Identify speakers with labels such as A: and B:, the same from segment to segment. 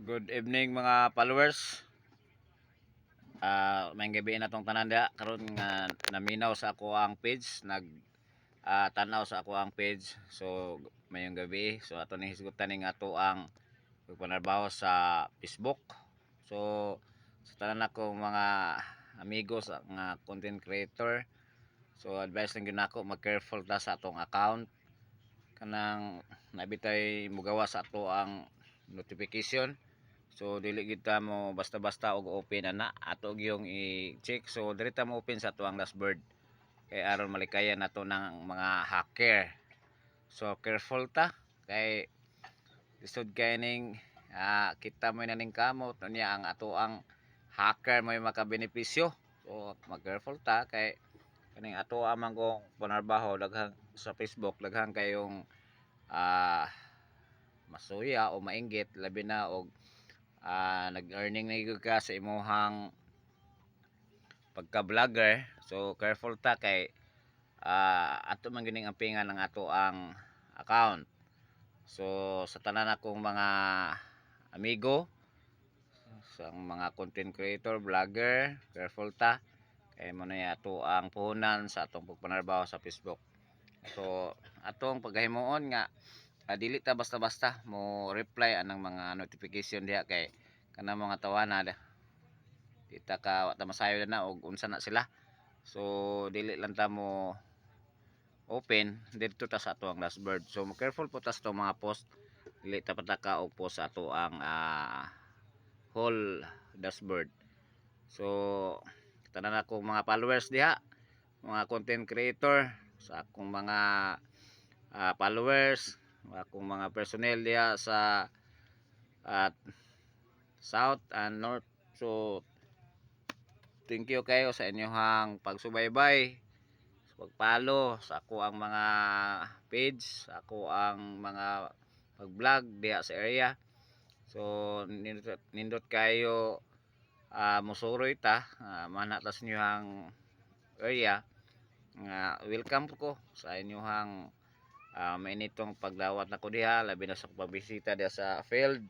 A: Good evening mga followers. Ah, may gabi na tong tanan dia karon nga naminaw sa ako ang page, nag ah, tanaw sa ako ang page. So mayong gabi, so ato ni hisgutan ning ato ang pagpanarbaho sa Facebook. So sa tanan ako mga amigos nga content creator. So advice lang gyud nako mag-careful ta sa atong account kanang nabitay mugawa sa ato ang notification so dili gid ta mo basta-basta og open ana. Ato gyung i-check. So diri ta mo open sa ato ang dashboard. Kay aron malikayan nato ng mga hacker. So careful ta. Kay lisod kay ah, kita mo na ning kamot. Niya ang ato ang hacker may makabenepisyo. So mag careful ta. Kay kaning ato amang kong panarbaho daghang sa Facebook daghang kayong ah masuya o mainggit labi na og ah, nag-earning na gyud ka sa imuhang pagka-vlogger. So careful ta kay ah, ato man gining ampingan ng ato ang account. So sa tanan akong mga amigo sa mga content creator vlogger careful ta. Kay mo na ato ang puhunan sa atong pagpanarbaho sa Facebook. So atong paghimuon nga ah, dili ta basta-basta. Mo reply anang mga notification diha kay kanang mga tawana da di ta ka wa ta masayo na og unsa na sila. So dili lang ta mo open. Dito ta sa ato ang dashboard so mo careful po ta sa itong mga post. Dili ta pataka og post sa ato ang ah, whole dashboard so tanan akong mga followers diha. Mga content creator. Sa akong mga ah, followers akong mga personnel diha sa at south and north. So thank you kayo sa inyong pagsubaybay sa pagpalo sa ako ang mga page ako ang mga pag-vlog diha sa area. So nindot, nindot kayo uh, musuroy ta uh, manatas nyo ang area. Nga welcome ko sa inyong uh, mainitong pagdawat na ko diha labi na sa pagbisita diha sa field.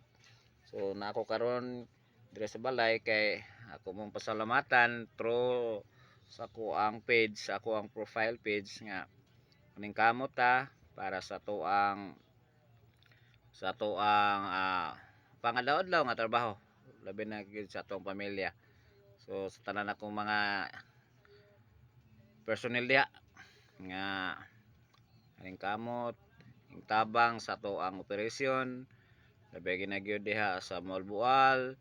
A: So na ako karon dire sa balay kay ako mong pasalamatan through sa ako ang page sa ako ang profile page nga kuning kamot ta para sa to ang sa to ang uh, pangadlaw-adlaw nga trabaho. Labi na gyud sa atong pamilya. So sa tanan akong mga personnel diha nga aning kamot ing tabang sa to ang operasyon. Labi ginagyod diha sa Malbual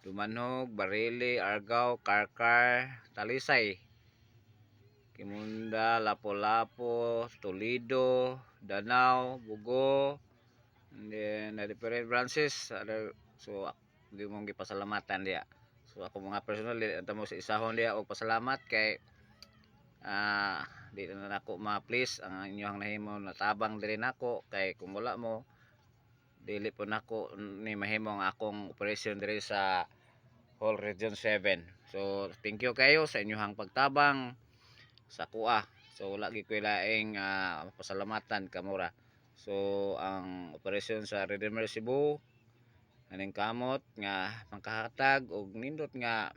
A: Dumanog, Barili, Argao, Karkar, Talisay Kimunda, Lapu-Lapu, Toledo, Danau, Bugo and then na different branches. Other, so di mong gipasalamatan diya so ako mga personal anta mo sa isahon diya og pasalamat kay ah di na nako ma-please ang inyong nahimo natabang diri nako kay kung wala mo dili po nako ni mahimo ang akong operation diri sa whole region 7 so thank you kayo sa inyong pagtabang sa kuha. So lagi ko laing uh, pasalamatan kamura so ang operasyon sa Redeemer Cebu aning kamot nga makahatag og nindot nga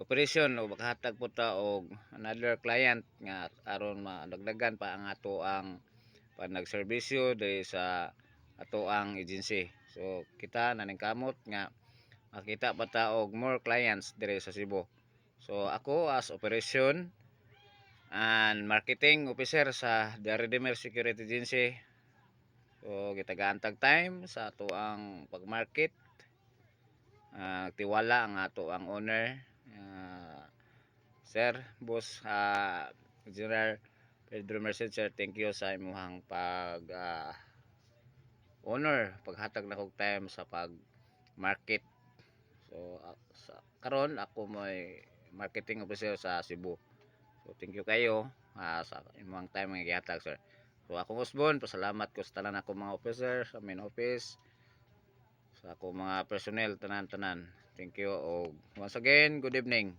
A: operasyon o makahatag po ta og another client nga aron madagdagan pa ang ato ang panagserbisyo diri sa ato ang agency. So kita naning kamot nga makita pa ta og more clients diri sa Cebu. So ako as operation and marketing officer sa The Security Agency. So gitagaantag time sa ato ang pagmarket. Uh, tiwala ang ato ang owner uh, sir boss uh, General Pedro Merced sir thank you sa imuhang pag uh, owner paghatag na kog time sa pag market so uh, sa karon ako may marketing officer sa Cebu. So thank you kayo uh, sa imong time nga gihatag sir. So ako Osbon pasalamat ko sa tanan ako mga officer sa main office sa ako mga personnel tanan-tanan thank you. Og once again good evening